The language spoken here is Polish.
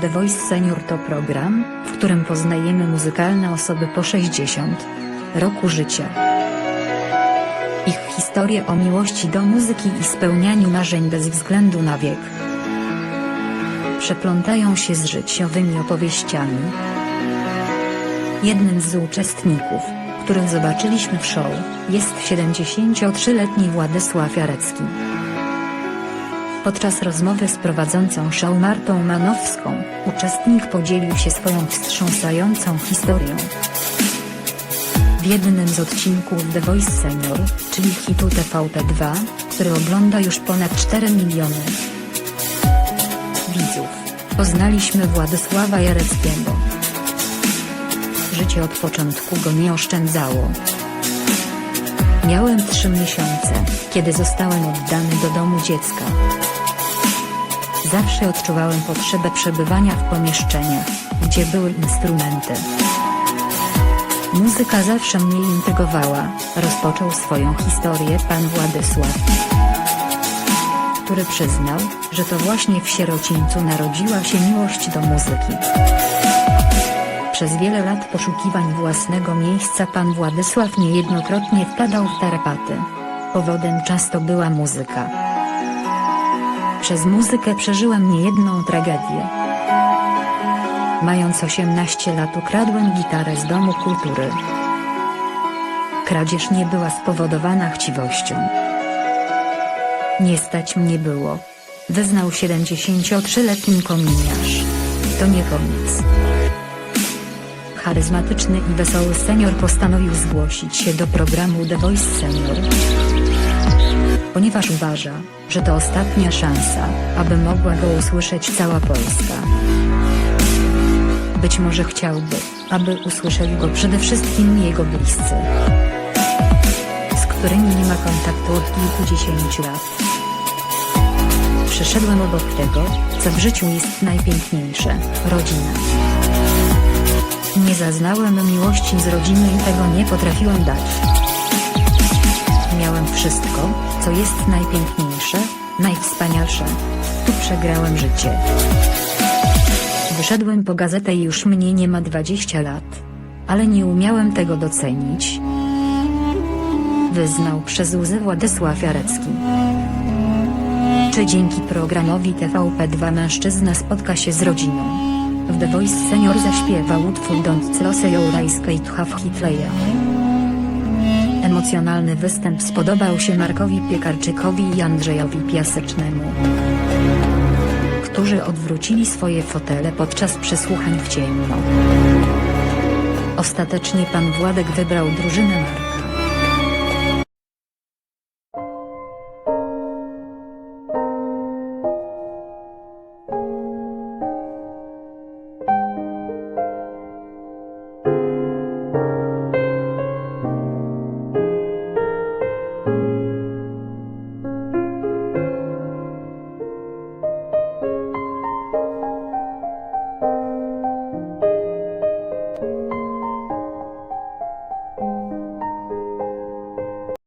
The Voice Senior to program, w którym poznajemy muzykalne osoby po 60 roku życia. Ich historie o miłości do muzyki i spełnianiu marzeń bez względu na wiek. Przeplątają się z życiowymi opowieściami. Jednym z uczestników, których zobaczyliśmy w show, jest 73-letni Władysław Jarecki. Podczas rozmowy z prowadzącą show Martą Manowską, uczestnik podzielił się swoją wstrząsającą historią. W jednym z odcinków The Voice Senior, czyli hitu TVP2, który ogląda już ponad 4 miliony widzów, poznaliśmy Władysława Jareckiego. Życie od początku go nie oszczędzało. Miałem 3 miesiące, kiedy zostałem oddany do domu dziecka. Zawsze odczuwałem potrzebę przebywania w pomieszczeniach, gdzie były instrumenty. Muzyka zawsze mnie intrygowała, rozpoczął swoją historię pan Władysław, który przyznał, że to właśnie w sierocińcu narodziła się miłość do muzyki. Przez wiele lat poszukiwań własnego miejsca pan Władysław niejednokrotnie wpadał w tarapaty. Powodem często była muzyka. Przez muzykę przeżyłem niejedną tragedię. Mając 18 lat ukradłem gitarę z domu kultury. Kradzież nie była spowodowana chciwością. Nie stać mnie było. Wyznał 73-letni kominiarz. To nie koniec. Charyzmatyczny i wesoły senior postanowił zgłosić się do programu The Voice Senior. Ponieważ uważa, że to ostatnia szansa, aby mogła go usłyszeć cała Polska. Być może chciałby, aby usłyszeli go przede wszystkim jego bliscy, z którymi nie ma kontaktu od kilkudziesięciu lat. Przyszedłem obok tego, co w życiu jest najpiękniejsze rodzina. Nie zaznałem miłości z rodziny i tego nie potrafiłem dać. Miałem wszystko, co jest najpiękniejsze, najwspanialsze. Tu przegrałem życie. Wyszedłem po gazetę i już mnie nie ma 20 lat. Ale nie umiałem tego docenić. Wyznał przez łzy Władysław Jarecki. Czy dzięki programowi TVP2 mężczyzna spotka się z rodziną? W The Voice Senior zaśpiewał utwór Don't Close Your Eyes Kate Have Hitleya. Emocjonalny występ spodobał się Markowi Piekarczykowi i Andrzejowi Piasecznemu, którzy odwrócili swoje fotele podczas przesłuchań w ciemno. Ostatecznie pan Władek wybrał drużynę Marka.